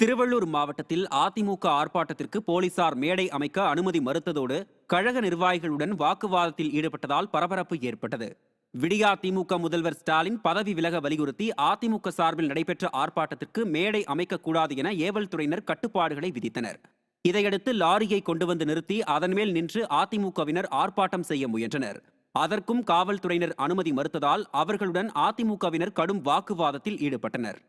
திருவள்ளூர் மாவட்டத்தில் அதிமுக ஆர்ப்பாட்டத்திற்கு போலீசார் மேடை அமைக்க அனுமதி மறுத்ததோடு கழக நிர்வாகிகளுடன் வாக்குவாதத்தில் ஈடுபட்டதால் பரபரப்பு ஏற்பட்டது. விடியா திமுக முதல்வர் ஸ்டாலின் பதவி விலக வலியுறுத்தி அதிமுக சார்பில் நடைபெற்ற ஆர்ப்பாட்டத்திற்கு மேடை அமைக்கக்கூடாது என ஏவல் துறையினர் கட்டுப்பாடுகளை விதித்தனர். இதையடுத்து லாரியை கொண்டு வந்து நிறுத்தி அதன் மேல் நின்று அதிமுகவினர் ஆர்ப்பாட்டம் செய்ய முயன்றனர். அதற்கும் காவல்துறையினர் அனுமதி மறுத்ததால் அவர்களுடன் அதிமுகவினர் கடும் வாக்குவாதத்தில் ஈடுபட்டனர்.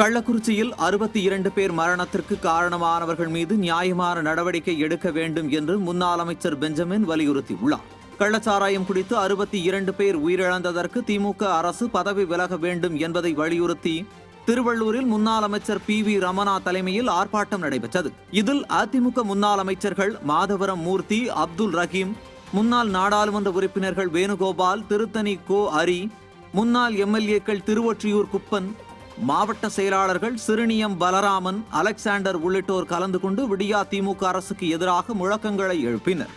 கள்ளக்குறிச்சியில் அறுபத்தி இரண்டு பேர் மரணத்திற்கு காரணமானவர்கள் மீது நியாயமான நடவடிக்கை எடுக்க வேண்டும் என்று முன்னாள் அமைச்சர் பெஞ்சமின் வலியுறுத்தியுள்ளார். கள்ளச்சாராயம் குடித்து அறுபத்தி இரண்டு பேர் உயிரிழந்ததற்கு திமுக அரசு பதவி விலக வேண்டும் என்பதை வலியுறுத்தி திருவள்ளூரில் முன்னாள் அமைச்சர் பி வி ரமணா தலைமையில் ஆர்ப்பாட்டம் நடைபெற்றது. இதில் அதிமுக முன்னாள் அமைச்சர்கள் மாதவரம் மூர்த்தி அப்துல் ரஹீம் முன்னாள் நாடாளுமன்ற உறுப்பினர்கள் வேணுகோபால் திருத்தணி கோ அரி முன்னாள் எம்எல்ஏக்கள் திருவொற்றியூர் குப்பன் மாவட்ட செயலாளர்கள் சிறுனியம் பலராமன் அலெக்சாண்டர் உள்ளிட்டோர் கலந்து கொண்டு விடியா திமுக அரசுக்கு எதிராக முழக்கங்களை எழுப்பினர்.